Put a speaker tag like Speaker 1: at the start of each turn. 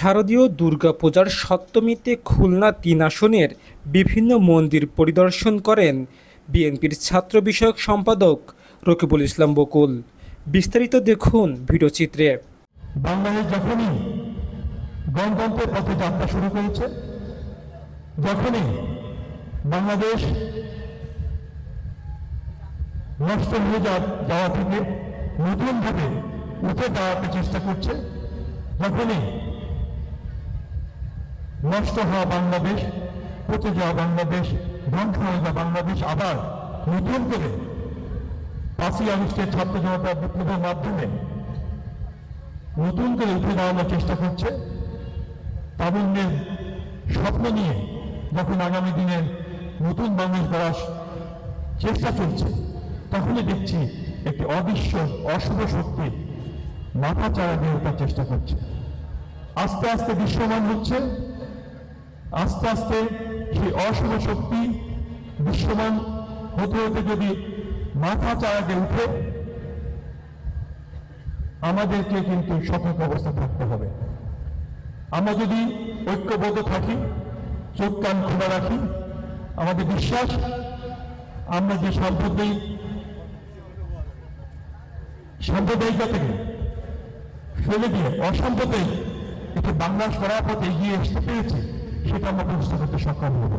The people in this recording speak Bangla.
Speaker 1: শারদীয় দুর্গাপূজার সপ্তমীতে খুলনা তিন আসনের বিভিন্ন মন্দির পরিদর্শন করেন বিএনপির ছাত্র বিষয়ক সম্পাদক রকিবুল ইসলাম বকুল। বিস্তারিত দেখুন ভিডিওচিত্রে
Speaker 2: বাংলাদেশ যখনই গণতন্ত্রের পথে যাত্রা শুরু করেছে, যখনই বাংলাদেশ নষ্ট হয়ে যাওয়া থেকে নতুনভাবে উঠে দাঁড়াতে চেষ্টা করছে, যখনই নষ্ট হওয়া বাংলাদেশ, পচে যাওয়া বাংলাদেশ ধ্বংস হয়ে যাওয়া বাংলাদেশ আবার নতুন করে পাঁচই আগস্টের ছাত্র জনতা বিপ্লবের মাধ্যমে নতুন করে উঠে দাঁড়ানোর চেষ্টা করছে। তারুণ্যের স্বপ্ন নিয়ে যখন আগামী দিনে নতুন বাংলাদেশ গড়ার চেষ্টা চলছে, তখনই দেখছি একটি অদৃশ্য, অশুভ শক্তি মাথা চাড়া দিয়ে ওঠার চেষ্টা করছে। আস্তে আস্তে দৃশ্যমান হচ্ছে আস্তে আস্তে সেই অশুভ শক্তি দৃশ্যমান হতে হতে যদি মাথা চাড়াকে উঠে, আমাদেরকে কিন্তু সতর্ক অবস্থা থাকতে হবে। আমরা যদি ঐক্যবদ্ধ থাকি, চোখ কান খোলা রাখি, আমাদের বিশ্বাস, আমরা যে সাম্প্রদায়িক সাম্প্রদায়িকতা থেকে ফেলে দিয়ে অসাম্প্রদায়িক একটি বাংলা সরার পথে এগিয়ে আসতে পেরেছি সেটা আমরা প্রতিষ্ঠা করতে সক্ষম হব